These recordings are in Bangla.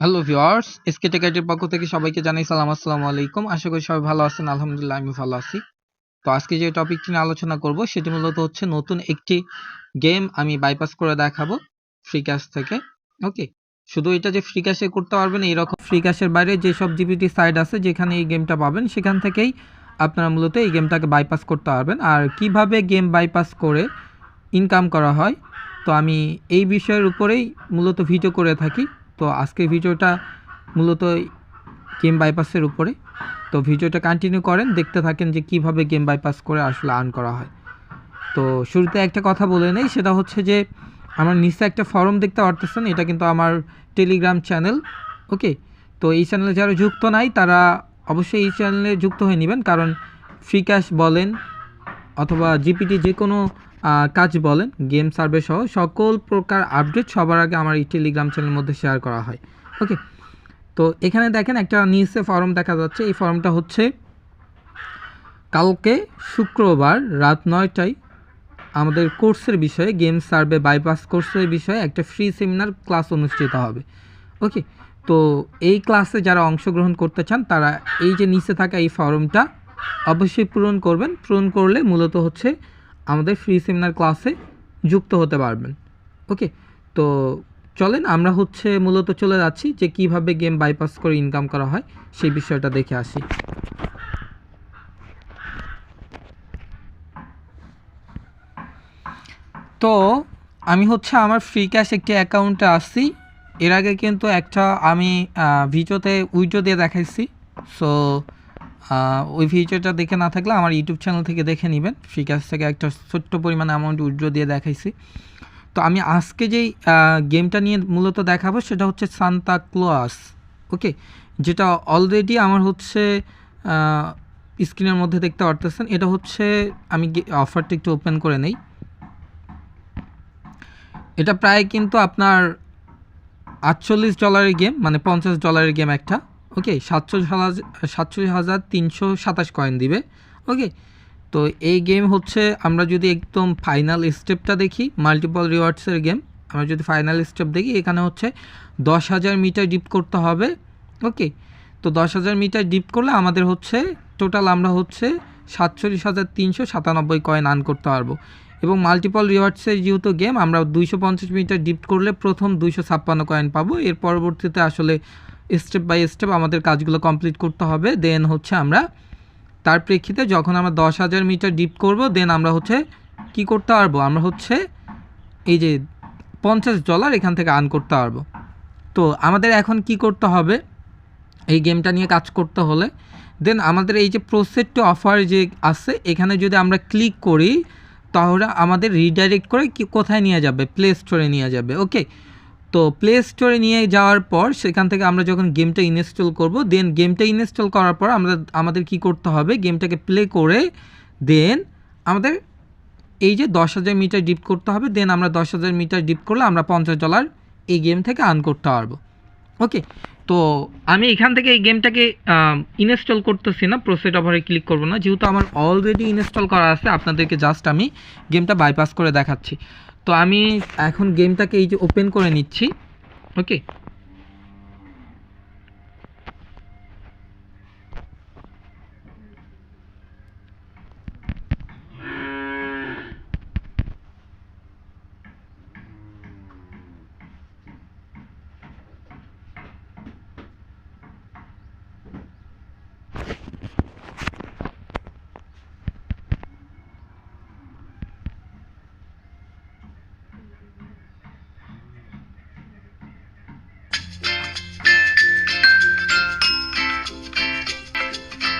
হ্যালো ভিওয়ার্স এসকে টেকাইটের পক্ষ থেকে সবাইকে জানাই সালাম, আসসালামু আলাইকুম। আশা করি সবাই ভালো আছেন। আলহামদুলিল্লাহ আমি ভালো আছি। তো আজকে যে টপিকটি নিয়ে আলোচনা করব, সেটি মূলত হচ্ছে নতুন একটি গেম আমি বাইপাস করে দেখাবো ফ্রি ক্যাশ থেকে। ওকে শুধু এটা যে ফ্রি ক্যাশে করতে পারবেন এরকম ফ্রি ক্যাশের বাইরে যেসব জিপিটি সাইট আছে, যেখানে এই গেমটা পাবেন, সেখান থেকেই আপনারা মূলত এই গেমটাকে বাইপাস করতে পারবেন। আর কীভাবে গেম বাইপাস করে ইনকাম করা হয়, তো আমি এই বিষয়ের উপরেই মূলত ভিডিও করে থাকি। তো আজকের ভিডিওটা মূলত গেম বাইপাসের উপরে। তো ভিডিওটা কন্টিনিউ করেন, দেখতে থাকেন যে কীভাবে গেম বাইপাস করে আসলে আর্ন করা হয়। তো শুরুতে একটা কথা বলে নেই, সেটা হচ্ছে যে আমার নিচে একটা ফর্ম দেখতে পারতেছেন, এটা কিন্তু আমার টেলিগ্রাম চ্যানেল ওকে তো এই চ্যানেলে যারা যুক্ত নাই, তারা অবশ্যই এই চ্যানেলে যুক্ত হয়ে নেবেন, কারণ ফ্রি ক্যাশ বলেন অথবা জিপিটি যে কোনো কাজ বলেন গেম সার্ভে সহ সকল প্রকার আপডেট সবার আগে আমার এই টেলিগ্রাম চ্যানেলের মধ্যে শেয়ার করা হয়। ওকে তো এখানে দেখেন একটা নিচে ফর্ম দেখা যাচ্ছে। এই ফর্মটা হচ্ছে, কালকে শুক্রবার রাত নয়টায় আমাদের কোর্সের বিষয়ে গেম সার্ভে বাইপাস কোর্সের বিষয়ে একটা ফ্রি সেমিনার ক্লাস অনুষ্ঠিত হবে। ওকে তো এই ক্লাসে যারা অংশগ্রহণ করতে চান, তারা এই যে নিচে থাকা এই ফর্মটা অবশ্যই পূরণ করবেন। পূরণ করলে মূলত হচ্ছে আমাদের ফ্রি সেমিনার ক্লাসে যুক্ত হতে পারবেন। ওকে তো চলেন আমরা হচ্ছে মূলত চলে যাচ্ছি যে কীভাবে গেম বাইপাস করে ইনকাম করা হয়, সেই বিষয়টা দেখে আসি। তো আমি হচ্ছে আমার ফ্রি ক্যাশ একটি অ্যাকাউন্টে আসছি। এর আগে কিন্তু একটা আমি ভিডিওতে উইডিও দিয়ে দেখাইছি। সো ওই ভিডিওটা দেখে না থাকলে আমার ইউটিউব চ্যানেল থেকে দেখে নেবেন। ফ্রি ক্যাশ থেকে একটা ছোট্ট পরিমাণ অ্যামাউন্ট উইড্রো দিয়ে দেখাইছি। তো আমি আজকে যেই গেমটা নিয়ে মূলত দেখাবো সেটা হচ্ছে সান্তা ক্লোয়াস ওকে যেটা অলরেডি আমার হচ্ছে স্ক্রিনের মধ্যে দেখতে পারতেছেন। এটা হচ্ছে, আমি অফারটা একটু ওপেন করে নেই। এটা প্রায় কিন্তু আপনার আটচল্লিশ ডলারের গেম মানে পঞ্চাশ ডলারের গেম একটা। ওকে হাজার সাতচল্লিশ হাজার তিনশো সাতাশ কয়েন দিবে। ওকে তো এই গেম হচ্ছে আমরা যদি একদম ফাইনাল স্টেপটা দেখি মাল্টিপল রিওয়ার্ডসের গেম আমরা যদি ফাইনাল স্টেপ দেখি, এখানে হচ্ছে দশ হাজার মিটার ডিপ করতে হবে। ওকে তো দশ হাজার মিটার ডিপ করলে আমাদের হচ্ছে টোটাল আমরা হচ্ছে সাতচল্লিশ হাজার তিনশো সাতানব্বই কয়েন আর্ন করতে পারব। এবং মাল্টিপল রিওয়ার্ডসের যেহেতু গেম আমরা দুইশো পঞ্চাশ মিটার ডিপ করলে প্রথম দুইশো ছাপ্পান্ন কয়েন পাবো। এর পরবর্তীতে আসলে স্টেপ বাই স্টেপ আমাদের কাজগুলো কমপ্লিট করতে হবে। দেন হচ্ছে আমরা তার প্রেক্ষিতে যখন আমরা দশ হাজার মিটার ডিপ করব দেন আমরা হচ্ছে কি করতে পারব? আমরা হচ্ছে এই যে পঞ্চাশ ডলার এখান থেকে আর্ন করতে পারব। তো আমাদের এখন কি করতে হবে? এই গেমটা নিয়ে কাজ করতে হলে। দেন আমাদের এই যে প্রসেড টু অফার যে আছে, এখানে যদি আমরা ক্লিক করি, তাহলে আমাদের রিডাইরেক্ট করে কি কোথায় নিয়ে যাবে? প্লে স্টোরে নিয়ে যাবে। ওকে তো প্লে স্টোরে নিয়ে যাওয়ার পর সেখান থেকে আমরা যখন গেমটা ইনস্টল করব দেন গেমটা ইনস্টল করার পর আমরা, আমাদের কি করতে হবে? গেমটাকে প্লে করে দেন আমাদের এই যে দশ হাজার মিটার ডিপ করতে হবে দেন আমরা দশ হাজার মিটার ডিপ করলে আমরা পঞ্চাশ ডলার এই গেম থেকে আর্ন করতে পারব। ওকে তো আমি এখান থেকে এই গেমটাকে ইনস্টল করতেছি না প্রসেড অফারে ক্লিক করব না। যেহেতু আমার অলরেডি ইনস্টল করা আছে, আপনাদেরকে জাস্ট আমি গেমটা বাইপাস করে দেখাচ্ছি। তো আমি এখন গেমটাকে এই যে ওপেন করে নিচ্ছি ওকে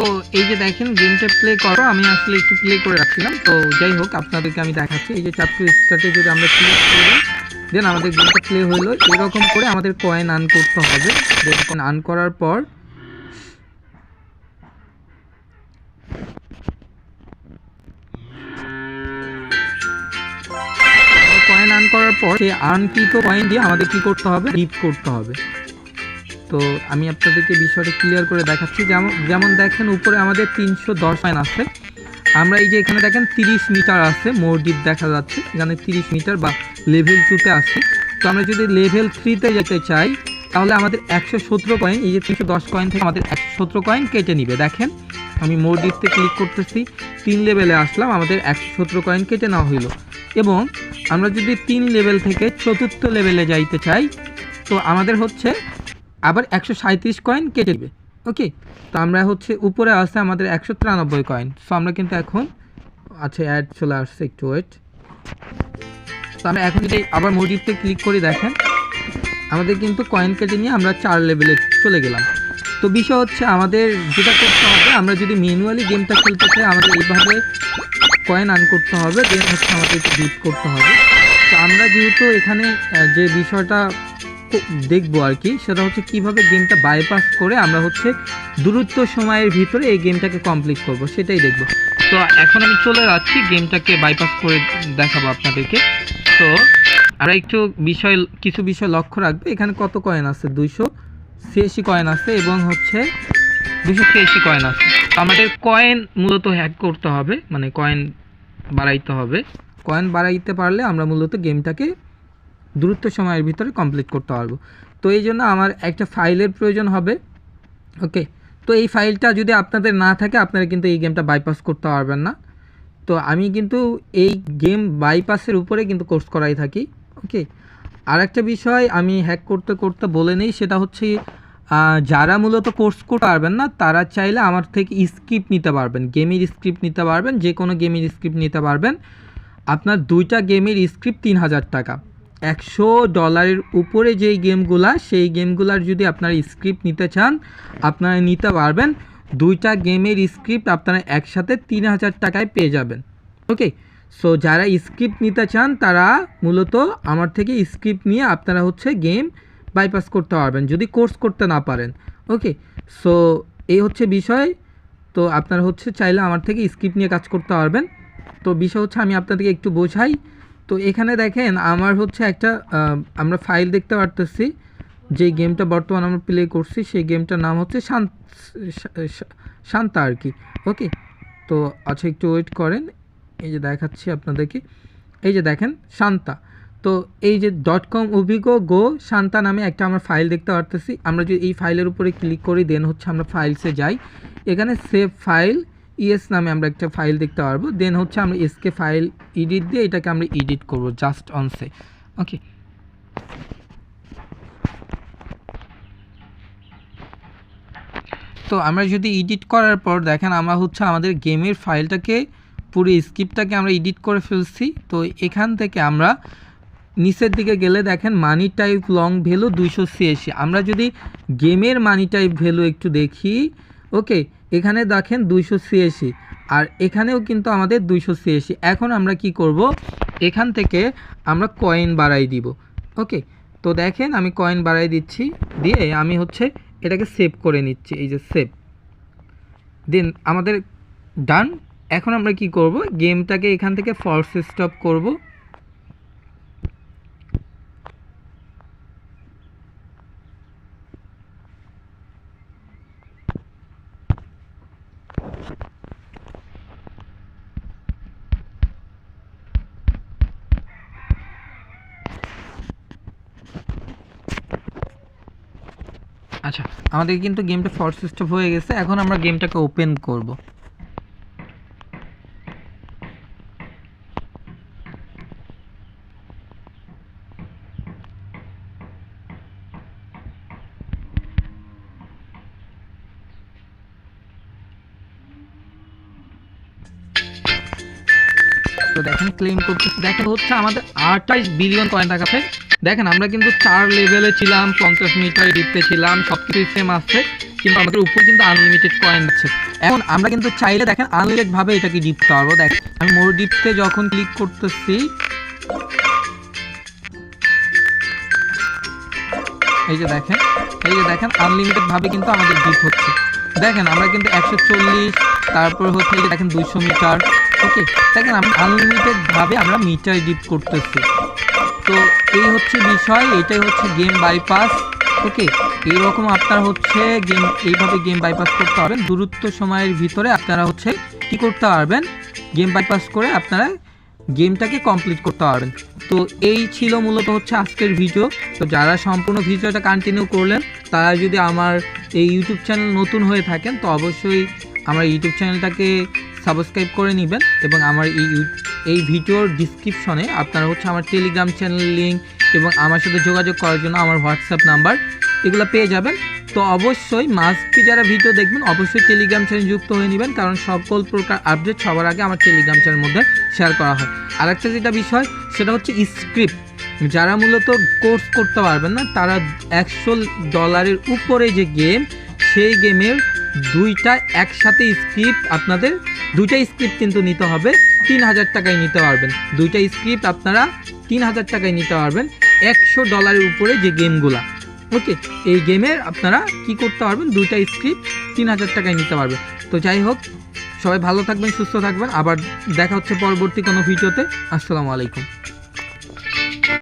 তো এই যে দেখেন গেমটা প্লে করো, আমি আসলে একটু প্লে করে রাখছিলাম। তো যাই হোক, আপনাদেরকে আমি দেখাচ্ছি। এই যে চারটে স্টার্টে যদি আমরা ক্লিক করি দেন আমাদের গেমটা প্লে হলো। এরকম করে আমাদের কয়েন আর্ন করতে হবে। দেখেন আর্ন করার পর কয়েন আর্ন করার পর সেই আর্নকৃত কয়েন দিয়ে আমাদের কি করতে হবে? রিপ করতে হবে। তো আমি আপনাদেরকে বিষয়টা ক্লিয়ার করে দেখাচ্ছি। যেমন যেমন দেখেন উপরে আমাদের তিনশো দশ পয়েন্ট আছে। আমরা এই যে এখানে দেখেন তিরিশ মিটার আছে ডিপ দেখা যাচ্ছে। এখানে তিরিশ মিটার বা লেভেল টুতে আছে। তো আমরা যদি লেভেল থ্রিতে যেতে চাই, তাহলে আমাদের একশো সতেরো কয়েন এই যে তিনশো দশ কয়েন থেকে আমাদের একশো সতেরো কয়েন কেটে নিবে। দেখেন, আমি ডিপতে ক্লিক করতেছি, তিন লেভেলে আসলাম, আমাদের একশো সতেরো কয়েন কেটে নেওয়া হইল। এবং আমরা যদি তিন লেভেল থেকে চতুর্থ লেভেলে যাইতে চাই, তো আমাদের হচ্ছে আবার একশো সাঁত্রিশ কয়েন কেটে দেবে। ওকে তো আমরা হচ্ছে উপরে আসছে আমাদের একশো তিরানব্বই কয়েন সো আমরা কিন্তু এখন আচ্ছা অ্যাড চলে আসছে একটু ওয়েট তো আমরা এখন যদি আবার মোডিতে ক্লিক করে, দেখেন, আমাদের কিন্তু কয়েন কেটে নিয়ে আমরা চার লেভেলে চলে গেলাম। তো বিষয় হচ্ছে আমাদের যেটা করতে হবে, আমরা যদি ম্যানুয়ালি গেমটা খেলতে চাই, আমাদের এইভাবে কয়েন আর্ন করতে হবে দেন হচ্ছে আমাদের বিট করতে হবে। তো আমরা যেহেতু এখানে যে বিষয়টা দেখব আর কি, সেটা হচ্ছে কীভাবে গেমটা বাইপাস করে আমরা হচ্ছে দূরত্ব সময়ের ভিতরে এই গেমটাকে কমপ্লিট করব, সেটাই দেখব। তো এখন আমি চলে যাচ্ছি গেমটাকে বাইপাস করে দেখাবো আপনাদেরকে। তো আমরা একটু বিষয়, কিছু বিষয় লক্ষ্য রাখব। এখানে কত কয়েন আছে? দুইশো ছিয়াশি কয়েন আছে এবং হচ্ছে দুশো ছিয়াশি কয়েন আছে। আমাদের কয়েন মূলত হ্যাক করতে হবে মানে কয়েন বাড়াইতে হবে। কয়েন বাড়াইতে পারলে আমরা মূলত গেমটাকে দ্রুত সময়ের ভিতরে কমপ্লিট করতে পারব। তো এই জন্য আমার একটা ফাইলের প্রয়োজন হবে ওকে তো এই ফাইলটা যদি আপনাদের না থাকে, আপনারা কিন্তু এই গেমটা বাইপাস করতে পারবেন না। তো আমি কিন্তু এই গেম বাইপাসের উপরে কিন্তু কোর্স করাই থাকি ওকে আর একটা বিষয় আমি হ্যাক করতে করতে বলে নেই, সেটা হচ্ছে যারা মূলত কোর্স করতে পারবেন না, তারা চাইলে আমার থেকে স্ক্রিপ্ট নিতে পারবেন গেমের স্ক্রিপ্ট নিতে পারবেন যে কোনো গেমের স্ক্রিপ্ট নিতে পারবেন। আপনার দুইটা গেমের স্ক্রিপ্ট তিন হাজার টাকা। একশো ডলারের উপরে যেই গেমগুলা, সেই গেমগুলার যদি আপনারা স্ক্রিপ্ট নিতে চান, আপনারা নিতে পারবেন। দুইটা গেমের স্ক্রিপ্ট আপনারা একসাথে তিন হাজার টাকায় পেয়ে যাবেন। ওকে? সো, যারা স্ক্রিপ্ট নিতে চান, তারা মূলত আমার থেকে স্ক্রিপ্ট নিয়ে আপনারা হচ্ছে গেম বাইপাস করতে পারবেন, যদি কোর্স করতে না পারেন। ওকে? সো, এই হচ্ছে বিষয়। তো, আপনারা হচ্ছে চাইলে আমার থেকে স্ক্রিপ্ট নিয়ে কাজ করতে পারবেন। তো, বিষয় হচ্ছে আমি আপনাদেরকে একটু বোঝাই। তো এখানে দেখেন আমার হচ্ছে একটা আমরা ফাইল দেখতে পারতেছি, যে গেমটা বর্তমান আমরা প্লে করছি, সেই গেমটার নাম হচ্ছে শান্ত শান্তা আর কি ওকে তো আচ্ছা একটু ওয়েট করেন, এই যে দেখাচ্ছি আপনাদেরকে, এই যে দেখেন শান্তা, তো এই যে ডট কম অভিগো গো শান্তা নামে একটা আমরা ফাইল দেখতে পারতেছি, আমরা যদি এই ফাইলের উপরে ক্লিক করি দেন হচ্ছে আমরা ফাইলসে যাই, এখানে সেভ ফাইল ইএস নামে আমরা একটা ফাইল দেখতে পারব। দেন হচ্ছে আমরা এসকে ফাইল এডিট দিয়ে এটাকে আমরা এডিট করব জাস্ট অনসে ওকে তো আমরা যদি এডিট করার পর দেখেন আমরা হচ্ছে আমাদের গেমের ফাইলটাকে পুরো স্ক্রিপ্টটাকে আমরা এডিট করে ফেলছি। তো এখান থেকে আমরা নিচের দিকে গেলে দেখেন মানি টাইপ লং ভ্যালু দুইশো ছিয়াশি। আমরা যদি গেমের মানি টাইপ ভ্যালু একটু দেখি ওকে এখানে দেখেন দুইশো ছিয়াশি, আর এখানেও কিন্তু আমাদের দুইশো ছিয়াশি। এখন আমরা কি করব? এখান থেকে আমরা কয়েন বাড়াই দিব ওকে তো দেখেন আমি কয়েন বাড়াই দিচ্ছি, দিয়ে আমি হচ্ছে এটাকে সেভ করে নিচ্ছি, এই যে সেভ দেন আমাদের ডান এখন আমরা কি করব? গেমটাকে এখান থেকে ফর্স স্টপ করব। আচ্ছা আমাদের কিন্তু গেমটা ফর্স স্টপ হয়ে গেছে, এখন আমরা গেমটাকে ওপেন করব। তো দেখেন ক্লেম করতেছি। দেখেন হচ্ছে আমাদের আঠাইশ বিলিয়ন কয়েন টাকা দেখেন, আমরা কিন্তু চার লেভেলে ছিলাম, পঞ্চাশ মিটারে ডিপতে ছিলাম সব কিছুই সেম আসছে কিন্তু আমাদের উপর কিন্তু আনলিমিটেড কয়েন আছে। এখন আমরা কিন্তু চাইলে দেখেন আনলিমিটেড ভাবে এটাকে ডিপতে পারব দেখ আমি মোর ডিপতে যখন ক্লিক করতেছি, এই যে দেখেন, এই যে দেখেন আনলিমিটেড ভাবে কিন্তু আমাদের ডিপ হচ্ছে। দেখেন, আমরা কিন্তু একশো চল্লিশ, তারপর হচ্ছে দেখেন দুইশো মিটার ওকে দেখেন আনলিমিটেড ভাবে আমরা মিটার ডিপ করতেছি। তো এই হচ্ছে বিষয়, এটাই হচ্ছে গেম বাইপাস ওকে এইরকম আপনারা হচ্ছে গেম এইভাবে গেম বাইপাস করতে পারবেন। দূরত্ব সময়ের ভিতরে আপনারা হচ্ছে কি করতে পারবেন? গেম বাইপাস করে আপনারা গেমটাকে কমপ্লিট করতে পারবেন। তো এই ছিল মূলত হচ্ছে আজকের ভিডিও তো যারা সম্পূর্ণ ভিডিওটা কন্টিনিউ করলেন, তারা যদি আমার এই ইউটিউব চ্যানেল নতুন হয়ে থাকেন, তো অবশ্যই আমার ইউটিউব চ্যানেলটাকে সাবস্ক্রাইব করে নেবেন এবং আমার এই এই ভিডিওর ডিসক্রিপশনে আপনারা হচ্ছে আমার টেলিগ্রাম চ্যানেল লিঙ্ক এবং আমার সাথে যোগাযোগ করার জন্য আমার হোয়াটসঅ্যাপ নাম্বার এগুলো পেয়ে যাবেন। তো অবশ্যই মাস্টলি যারা ভিডিও দেখবেন, অবশ্যই টেলিগ্রাম চ্যানেল যুক্ত হয়ে নেবেন, কারণ সকল প্রকার আপডেট সবার আগে আমার টেলিগ্রাম চ্যানেলের মধ্যে শেয়ার করা হয়। আরেকটা যেটা বিষয়, সেটা হচ্ছে স্ক্রিপ্ট যারা মূলত কোর্স করতে পারবেন না, তারা একশো ডলারের উপরে যে গেম সেই গেমের দুইটা একসাথে স্ক্রিপ্ট আপনাদের, দুইটা স্ক্রিপ্ট কিন্তু নিতে হবে, তিন হাজার টাকায় নিতে পারবেন। দুইটা স্ক্রিপ্ট আপনারা তিন হাজার টাকায় নিতে পারবেন, একশো ডলারের উপরে যে গেমগুলা ওকে এই গেমের আপনারা কি করতে পারবেন? দুইটা স্ক্রিপ্ট তিন হাজার টাকায় নিতে পারবেন। তো যাই হোক, সবাই ভালো থাকবেন, সুস্থ থাকবেন। আবার দেখা হচ্ছে পরবর্তী কোনো ভিডিওতে আসসালামু আলাইকুম।